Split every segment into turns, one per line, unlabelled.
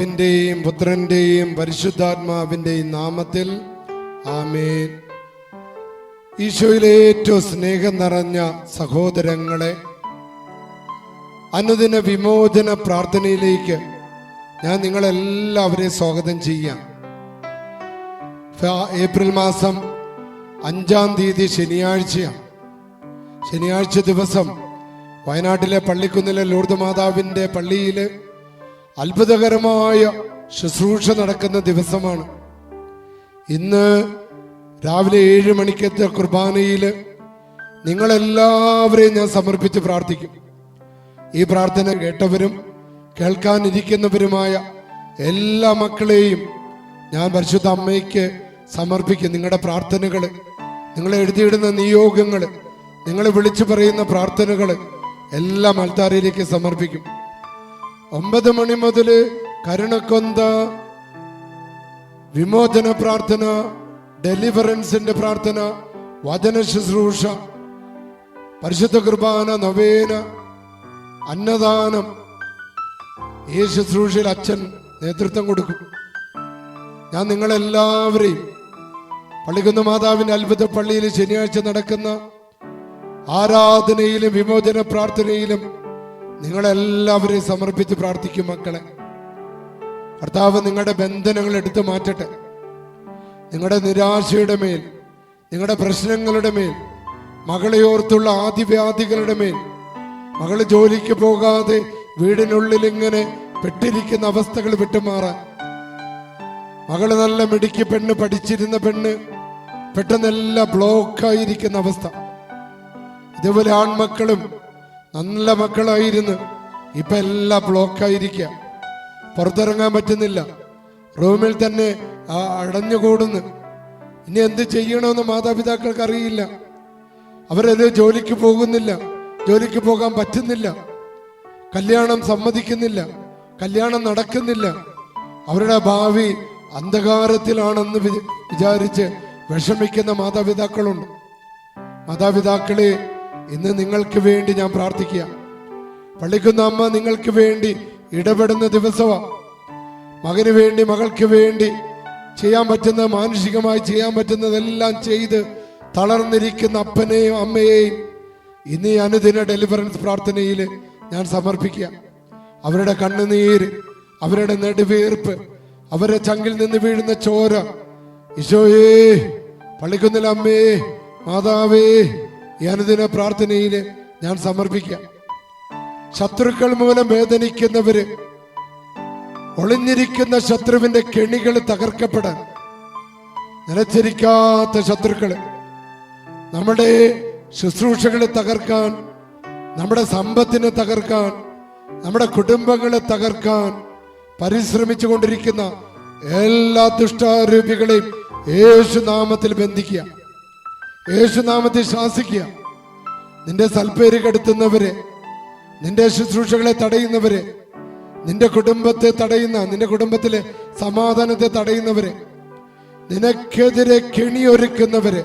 പിതാവിന്റെയും പുത്രന്റെയും പരിശുദ്ധാത്മാവിന്റെയും നാമത്തിൽ ആമേൻ. ഈശോയിലെ ഏറ്റവും സ്നേഹം നിറഞ്ഞ സഹോദരങ്ങളെ അനുദിന വിമോചന പ്രാർത്ഥനയിലേക്ക് ഞാൻ നിങ്ങളെല്ലാവരെയും സ്വാഗതം ചെയ്യാം. ഏപ്രിൽ മാസം അഞ്ചാം തീയതി ശനിയാഴ്ചയാണ്. ശനിയാഴ്ച ദിവസം വയനാട്ടിലെ പള്ളിക്കുന്നിലെ ലൂർദ് മാതാവിന്റെ പള്ളിയിൽ അത്ഭുതകരമായ ശുശ്രൂഷ നടക്കുന്ന ദിവസമാണ്. ഇന്ന് രാവിലെ ഏഴ് മണിക്കത്തെ കുർബാനയിൽ നിങ്ങളെല്ലാവരെയും ഞാൻ സമർപ്പിച്ച് പ്രാർത്ഥിക്കും. ഈ പ്രാർത്ഥന കേട്ടവരും കേൾക്കാനിരിക്കുന്നവരുമായ എല്ലാ മക്കളെയും ഞാൻ പരിശുദ്ധ അമ്മയ്ക്ക് സമർപ്പിക്കും. നിങ്ങളുടെ പ്രാർത്ഥനകൾ നിങ്ങൾ എഴുതിയിടുന്ന നിയോഗങ്ങൾ നിങ്ങൾ വിളിച്ചു പറയുന്ന പ്രാർത്ഥനകൾ എല്ലാം അൽത്താരയിലേക്ക് സമർപ്പിക്കും. ഒമ്പത് മണി മുതൽ കരുണക്കൊന്ത വിമോചന പ്രാർത്ഥന ഡെലിവറൻസിന്റെ പ്രാർത്ഥന വചന ശുശ്രൂഷ പരിശുദ്ധ കുർബാന നവേന അന്നദാനം. ഈ ശുശ്രൂഷയിൽ അച്ഛൻ നേതൃത്വം കൊടുക്കും. ഞാൻ നിങ്ങളെല്ലാവരെയും പള്ളിക്കുന്ന മാതാവിന്റെ അത്ഭുത പള്ളിയിൽ ശനിയാഴ്ച നടക്കുന്ന ആരാധനയിലും വിമോചന പ്രാർത്ഥനയിലും നിങ്ങളെല്ലാവരെയും സമർപ്പിച്ച് പ്രാർത്ഥിക്കും മക്കളെ. കർത്താവ് നിങ്ങളുടെ ബന്ധനങ്ങൾ എടുത്തു മാറ്റട്ടെ. നിങ്ങളുടെ നിരാശയുടെ മേൽ നിങ്ങളുടെ പ്രശ്നങ്ങളുടെ മേൽ മകളെ ഓർത്തുള്ള ആദിവ്യാധികളുടെ മേൽ മകൾ ജോലിക്ക് പോകാതെ വീടിനുള്ളിൽ ഇങ്ങനെ പെട്ടിരിക്കുന്ന അവസ്ഥകൾ വിട്ടുമാറാൻ. മകൾ നല്ല മിടുക്കി പെണ്ണ് പഠിച്ചിരുന്ന പെണ്ണ് പെട്ടെന്നെല്ലാം ബ്ലോക്കായിരിക്കുന്ന അവസ്ഥ. ഇതുപോലെ ആൺമക്കളും നല്ല മക്കളായിരുന്നു. ഇപ്പൊ എല്ലാം ബ്ലോക്കായിരിക്കുക പുറത്തിറങ്ങാൻ പറ്റുന്നില്ല. റൂമിൽ തന്നെ ആ അടഞ്ഞുകൂടുന്നു. ഇനി എന്ത് ചെയ്യണമെന്ന് മാതാപിതാക്കൾക്ക് അറിയില്ല. അവരത് ജോലിക്ക് പോകുന്നില്ല. ജോലിക്ക് പോകാൻ പറ്റുന്നില്ല. കല്യാണം സമ്മതിക്കുന്നില്ല. കല്യാണം നടക്കുന്നില്ല. അവരുടെ ഭാവി അന്ധകാരത്തിലാണെന്ന് വിചാരിച്ച് വിഷമിക്കുന്ന മാതാപിതാക്കളുണ്ട്. മാതാപിതാക്കളെ ഇന്ന് നിങ്ങൾക്ക് വേണ്ടി ഞാൻ പ്രാർത്ഥിക്കുക. പള്ളിക്കുന്ന അമ്മ നിങ്ങൾക്ക് വേണ്ടി ഇടപെടുന്ന ദിവസമാണ് മകന് വേണ്ടി മകൾക്ക് വേണ്ടി ചെയ്യാൻ പറ്റുന്ന മാനുഷികമായി ചെയ്യാൻ പറ്റുന്നതെല്ലാം ചെയ്ത് തളർന്നിരിക്കുന്ന അപ്പനെയും അമ്മയെയും ഇന്ന് ഈ അനുദിന ഡെലിവറൻസ് പ്രാർത്ഥനയിൽ ഞാൻ സമർപ്പിക്കുക. അവരുടെ കണ്ണുനീര് അവരുടെ നെടുവീർപ്പ് അവരുടെ ചങ്കിൽ നിന്ന് വീഴുന്ന ചോര. ഈശോയേ പള്ളിക്കുന്നിൽ അമ്മേ മാതാവേ അനുദിന പ്രാർത്ഥനയിൽ ഞാൻ സമർപ്പിക്കാം. ശത്രുക്കൾ മൂലം വേദനിക്കുന്നവര് ഒളിഞ്ഞിരിക്കുന്ന ശത്രുവിന്റെ കെണികൾ തകർക്കപ്പെടാൻ. നിലച്ചിരിക്കാത്ത ശത്രുക്കൾ നമ്മുടെ ശുശ്രൂഷകളെ തകർക്കാൻ നമ്മുടെ സമ്പത്തിനെ തകർക്കാൻ നമ്മുടെ കുടുംബങ്ങളെ തകർക്കാൻ പരിശ്രമിച്ചു കൊണ്ടിരിക്കുന്ന എല്ലാ ദുഷ്ടാരൂപികളെയും യേശുനാമത്തിൽ ബന്ധിക്കുക. യേശുനാമത്തിൽ ശാസിക്കുക. നിന്റെ സൽപ്പേര് കെടുത്തുന്നവരെ നിന്റെ ശുശ്രൂഷകളെ തടയുന്നവരെ നിന്റെ കുടുംബത്തെ തടയുന്ന നിന്റെ കുടുംബത്തിലെ സമാധാനത്തെ തടയുന്നവരെ നിനക്കെതിരെ കെണിയൊരുക്കുന്നവരെ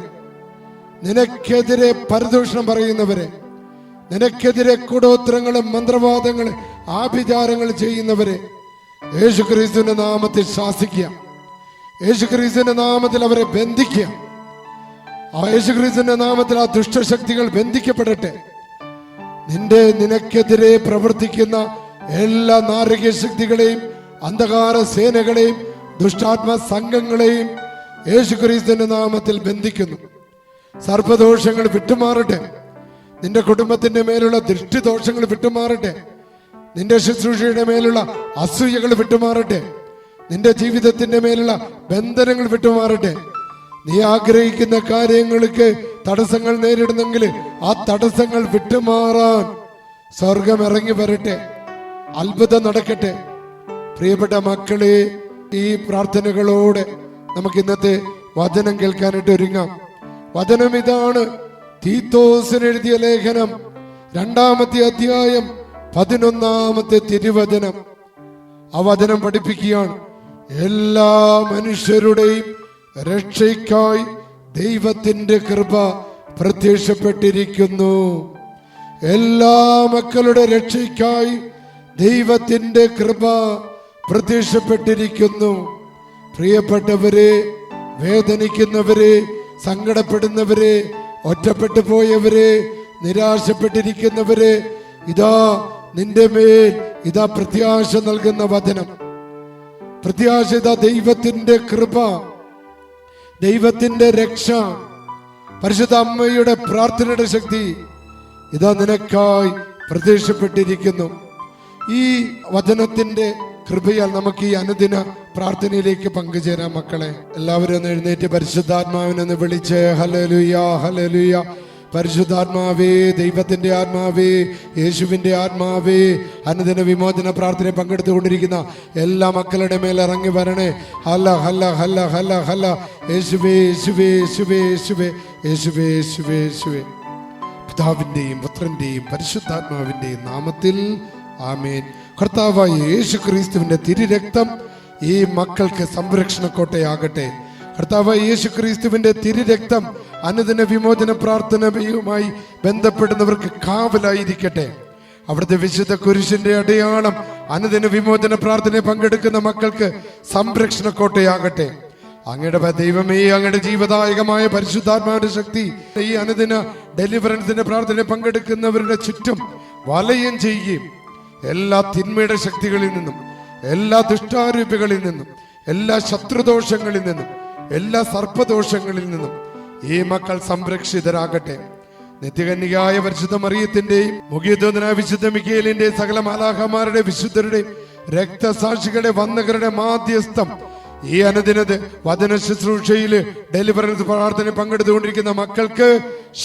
നിനക്കെതിരെ പരദൂഷണം പറയുന്നവരെ നിനക്കെതിരെ കൂടോത്രങ്ങളും മന്ത്രവാദങ്ങളും ആഭിചാരങ്ങൾ ചെയ്യുന്നവരെ യേശുക്രിസ്തുവിന്റെ നാമത്തിൽ ശാസിക്കുക. യേശുക്രിസ്തുവിന്റെ നാമത്തിൽ അവരെ ബന്ധിക്കുക. ആ യേശുക്രിസ്തുവിന്റെ നാമത്തിൽ ആ ദുഷ്ടശക്തികൾ ബന്ധിക്കപ്പെടട്ടെ. നിന്റെ നിനക്കെതിരെ പ്രവർത്തിക്കുന്ന എല്ലാ നാരകീയ ശക്തികളെയും അന്ധകാര സേനകളെയും ദുഷ്ടാത്മ സംഘങ്ങളെയും യേശുക്രിസ്തുവിന്റെ നാമത്തിൽ ബന്ധിക്കുന്നു. സർപ്പദോഷങ്ങൾ വിട്ടുമാറട്ടെ. നിന്റെ കുടുംബത്തിന്റെ മേലുള്ള ദൃഷ്ടിദോഷങ്ങൾ വിട്ടുമാറട്ടെ. നിന്റെ ശുശ്രൂഷയുടെ മേലുള്ള അസൂയകൾ വിട്ടുമാറട്ടെ. നിന്റെ ജീവിതത്തിന്റെ മേലുള്ള ബന്ധനങ്ങൾ വിട്ടുമാറട്ടെ. നീ ആഗ്രഹിക്കുന്ന കാര്യങ്ങൾക്ക് തടസ്സങ്ങൾ നേരിടുന്നെങ്കിൽ ആ തടസ്സങ്ങൾ വിട്ടുമാറാൻ സ്വർഗം ഇറങ്ങി വരട്ടെ. അത്ഭുതം നടക്കട്ടെ. പ്രിയപ്പെട്ട മക്കളെ ഈ പ്രാർത്ഥനകളോടെ നമുക്ക് ഇന്നത്തെ വചനം കേൾക്കാനായിട്ട് ഒരുങ്ങാം. വചനം ഇതാണ് തീത്തോസിന് എഴുതിയ ലേഖനം. രണ്ടാമത്തെ അധ്യായം പതിനൊന്നാമത്തെ തിരുവചനം. ആ വചനം പഠിപ്പിക്കുകയാണ്. എല്ലാ മനുഷ്യരുടെയും രക്ഷയ്ക്കായി ദൈവത്തിന്റെ കൃപ പ്രത്യക്ഷപ്പെട്ടിരിക്കുന്നു. എല്ലാ മക്കളുടെ രക്ഷയ്ക്കായി ദൈവത്തിന്റെ കൃപ പ്രത്യക്ഷപ്പെട്ടിരിക്കുന്നു. പ്രിയപ്പെട്ടവരെ വേദനിക്കുന്നവരെ സങ്കടപ്പെടുന്നവരെ ഒറ്റപ്പെട്ടു പോയവരെ നിരാശപ്പെട്ടിരിക്കുന്നവരെ ഇതാ നിന്റെ മേൽ ഇതാ പ്രത്യാശ നൽകുന്ന വചനം. പ്രത്യാശ ഇതാ ദൈവത്തിന്റെ കൃപ ദൈവത്തിന്റെ രക്ഷ പരിശുദ്ധ അമ്മയുടെ പ്രാർത്ഥനയുടെ ശക്തി ഇതാ നിനക്കായി പ്രത്യക്ഷപ്പെട്ടിരിക്കുന്നു. ഈ വചനത്തിന്റെ കൃപയാൽ നമുക്ക് ഈ അനുദിന പ്രാർത്ഥനയിലേക്ക് പങ്കുചേരാം മക്കളെ. എല്ലാവരും ഒന്ന് എഴുന്നേറ്റ് പരിശുദ്ധാത്മാവിനൊന്ന് വിളിച്ച് ഹലലുയ ഹലലുയ പരിശുദ്ധാത്മാവേ ദൈവത്തിന്റെ ആത്മാവേ യേശുവിന്റെ ആത്മാവേ. അനുദിന വിമോചന പ്രാർത്ഥന പങ്കെടുത്തുകൊണ്ടിരിക്കുന്ന എല്ലാ മക്കളുടെ മേൽ ഇറങ്ങി വരണേ. ഹല്ല ഹല്ല ഹല്ല ഹല്ല ഹല്ല. യേശുവേ യേശുവേ യേശുവേ യേശുവേ യേശുവേ യേശുവേ യേശുവേ. പിതാവിന്റെയും പുത്രന്റെയും പരിശുദ്ധാത്മാവിന്റെയും നാമത്തിൽ ആമേൻ. കർത്താവായ യേശു ക്രിസ്തുവിന്റെ തിരുരക്തം ഈ മക്കൾക്ക് സംരക്ഷണ കോട്ടയാകട്ടെ കർത്താവായ യേശു ക്രിസ്തുവിന്റെ തിരുരക്തം അനുദിന വിമോചന പ്രാർത്ഥനയുമായി ബന്ധപ്പെടുന്നവർക്ക് കാവലായിരിക്കട്ടെ. അവിടുത്തെ വിശുദ്ധ കുരിശിന്റെ അടയാളം അനുദിന വിമോചന പ്രാർത്ഥനയിൽ പങ്കെടുക്കുന്ന മക്കൾക്ക് സംരക്ഷണ കോട്ടയാകട്ടെ അങ്ങയുടെ ദൈവമേ അങ്ങയുടെ ജീവദായകമായ പരിശുദ്ധാത്മാവിന്റെ ശക്തി ഈ അനുദിന ഡെലിവറൻസിന്റെ പ്രാർത്ഥന പങ്കെടുക്കുന്നവരുടെ ചുറ്റും വലയം ചെയ്യുകയും എല്ലാ തിന്മയുടെ ശക്തികളിൽ നിന്നും എല്ലാ ദുഷ്ടാരൂപികളിൽ നിന്നും എല്ലാ ശത്രുദോഷങ്ങളിൽ നിന്നും എല്ലാ സർപ്പദോഷങ്ങളിൽ നിന്നും ഈ മക്കൾ സംരക്ഷിതരാകട്ടെ. നിത്യകന്യകായ പരിശുദ്ധ മറിയത്തിന്റെയും മുഖ്യദൂതനായ വിശുദ്ധ മിക്കേലിന്റെയും സകല മാലാഹമാരുടെ വിശുദ്ധരുടെ രക്തസാക്ഷികളുടെ വന്നകരുടെ മാധ്യസ്ഥം ഈ അനുദിനത് വചന ശുശ്രൂഷയിൽ ഡെലിവറൻസ് പ്രാർത്ഥന പങ്കെടുത്തുകൊണ്ടിരിക്കുന്ന മക്കൾക്ക്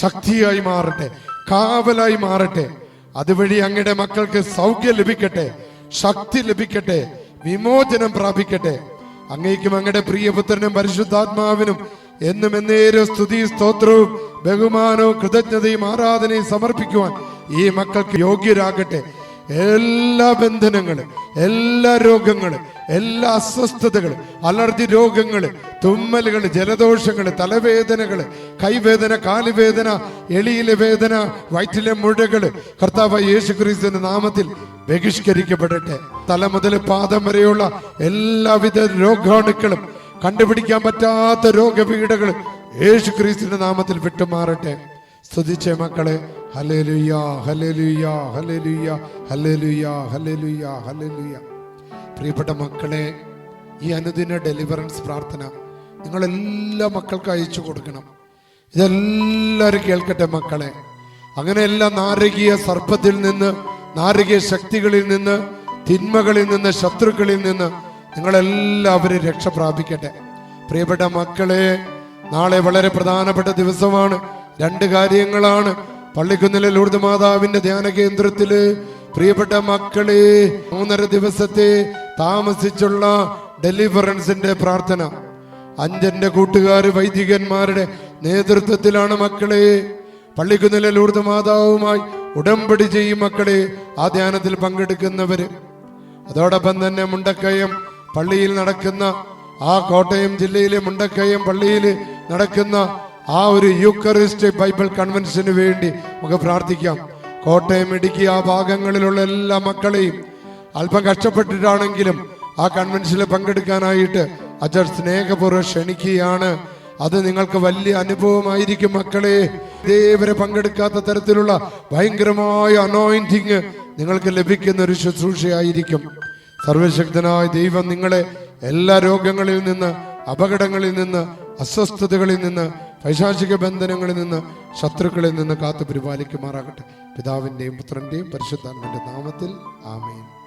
ശക്തിയായി മാറട്ടെ കാവലായി മാറട്ടെ. അതുവഴി അങ്ങയുടെ മക്കൾക്ക് സൗഖ്യം ലഭിക്കട്ടെ ശക്തി ലഭിക്കട്ടെ വിമോചനം പ്രാപിക്കട്ടെ. അങ്ങേക്കും അങ്ങയുടെ പ്രിയപുത്രനും പരിശുദ്ധാത്മാവിനും എന്നും എന്നേരും സ്തുതി സ്തോത്രവും ബഹുമാനവും കൃതജ്ഞതയും ആരാധനയും സമർപ്പിക്കുവാൻ ഈ മക്കൾക്ക് യോഗ്യരാകട്ടെ. എല്ലാ ബന്ധനങ്ങളും എല്ലാ രോഗങ്ങളും എല്ലാ അസ്വസ്ഥതകളും അലർജി രോഗങ്ങൾ തുമ്മലുകൾ ജലദോഷങ്ങൾ തലവേദനകൾ കൈവേദന കാലുവേദന എളിയിലെ വേദന വയറ്റിലെ മുഴകൾ കർത്താവ് യേശു ക്രിസ്തുവിന്റെ നാമത്തിൽ ബഹിഷ്കരിക്കപ്പെടട്ടെ. തല മുതൽ പാദം വരെയുള്ള എല്ലാവിധ രോഗാണുക്കളും കണ്ടുപിടിക്കാൻ പറ്റാത്ത രോഗപീഠകൾ യേശു ക്രിസ്തുവിന്റെ നാമത്തിൽ വിട്ടുമാറട്ടെ. സ്തുതിച്ച മക്കളെ. പ്രിയപ്പെട്ട മക്കളെ ഈ അനുദിന ഡെലിവറൻസ് പ്രാർത്ഥന നിങ്ങളെല്ലാ മക്കൾക്കും അയച്ചു കൊടുക്കണം. ഇതെല്ലാവരും കേൾക്കട്ടെ മക്കളെ. അങ്ങനെ എല്ലാ നാരകീയ സർപ്പത്തിൽ നിന്ന് നാരകീയ ശക്തികളിൽ നിന്ന് തിന്മകളിൽ നിന്ന് ശത്രുക്കളിൽ നിന്ന് നിങ്ങളെല്ലാവരും രക്ഷ പ്രാപിക്കട്ടെ. പ്രിയപ്പെട്ട മക്കളെ നാളെ വളരെ പ്രധാനപ്പെട്ട ദിവസമാണ്. രണ്ട് കാര്യങ്ങളാണ്. പള്ളിക്കുന്നിലെ ലൂർദ് മാതാവിന്റെ ധ്യാന കേന്ദ്രത്തിൽ പ്രിയപ്പെട്ട മക്കളെ മൂന്നര ദിവസത്തെ താമസിച്ചുള്ള ഡെലിവറൻസിന്റെ പ്രാർത്ഥന. അഞ്ചന്റെ കൂട്ടുകാർ വൈദികന്മാരുടെ നേതൃത്വത്തിലാണ് മക്കളെ. പള്ളിക്കുന്നിലെ ലൂർദ് മാതാവുമായി ഉടമ്പടി ചെയ്യും മക്കളെ. ആ ധ്യാനത്തിൽ പങ്കെടുക്കുന്നവര്. അതോടൊപ്പം തന്നെ മുണ്ടക്കയം പള്ളിയിൽ നടക്കുന്ന ആ കോട്ടയം ജില്ലയിലെ മുണ്ടക്കയം പള്ളിയിൽ നടക്കുന്ന ആ ഒരു യുക്കറിസ്റ്റ് ബൈബിൾ കൺവെൻഷന് വേണ്ടി നമുക്ക് പ്രാർത്ഥിക്കാം. കോട്ടയം ഇടുക്കി ആ ഭാഗങ്ങളിലുള്ള എല്ലാ മക്കളെയും അല്പം കഷ്ടപ്പെട്ടിട്ടാണെങ്കിലും ആ കൺവെൻഷനിൽ പങ്കെടുക്കാനായിട്ട് അച്ഛൻ സ്നേഹപൂർവം ക്ഷണിക്കുകയാണ്. അത് നിങ്ങൾക്ക് വലിയ അനുഭവമായിരിക്കും മക്കളെ. ഇതേവരെ പങ്കെടുക്കാത്ത തരത്തിലുള്ള ഭയങ്കരമായ അനോയിന്റിങ് നിങ്ങൾക്ക് ലഭിക്കുന്ന ഒരു ശുശ്രൂഷയായിരിക്കും. സർവശക്തനായ ദൈവം നിങ്ങളെ എല്ലാ രോഗങ്ങളിൽ നിന്ന് അപകടങ്ങളിൽ നിന്ന് അസ്വസ്ഥതകളിൽ നിന്ന് പൈശാചിക ബന്ധനങ്ങളിൽ നിന്ന് ശത്രുക്കളിൽ നിന്ന് കാത്തു പരിപാലിക്കുമാറാകട്ടെ. പിതാവിന്റെയും പുത്രന്റെയും പരിശുദ്ധാത്മന്റെ നാമത്തിൽ ആമേൻ.